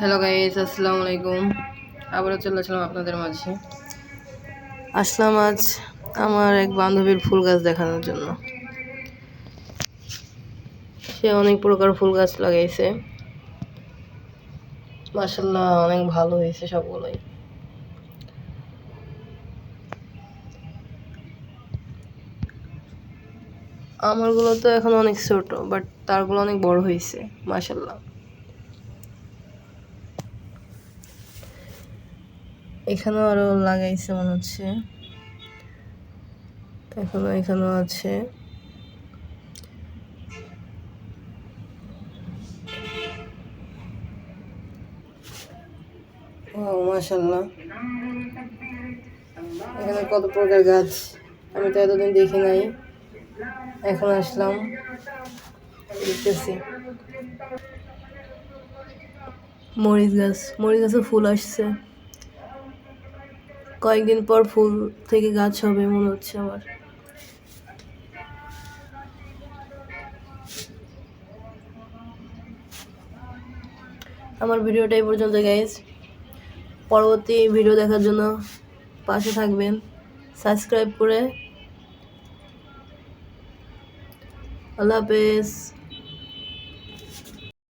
Hello guys আসসালামু আলাইকুম আবারও চলে আসলাম আপনাদের মাঝে। আসলাম আজ আমার এক বান্ধবীর ফুল গাছ দেখানোর জন্য। সে অনেক প্রকার ফুল গাছ লাগাইছে। মাসাল্লাহ অনেক ভালো হয়েছে সবগুলোই। আমারগুলো তো এখন অনেক ছোট বাট তারগুলো অনেক বড় হয়েছে মাসাল্লাহ এখানেও আরও লাগাইছে মনে হচ্ছে। এখনও এখানেও আছে। ও মাশাল্লাহ এখানে কত প্রকার গাছ? আমি তো এতদিন দেখি নাই। এখন আসলাম। দেখতেছি। মরিচ গাছ, মরিচ গাছে ফুল আসছে। কয়েকদিন পর ফুল থেকে গাছ হবে, মনে হচ্ছে আমার। আমার ভিডিওটা এই পর্যন্ত গাইজ পরবর্তী ভিডিও দেখার জন্য পাশে থাকবেন সাবস্ক্রাইব করে। আল্লাহ হাফেজ।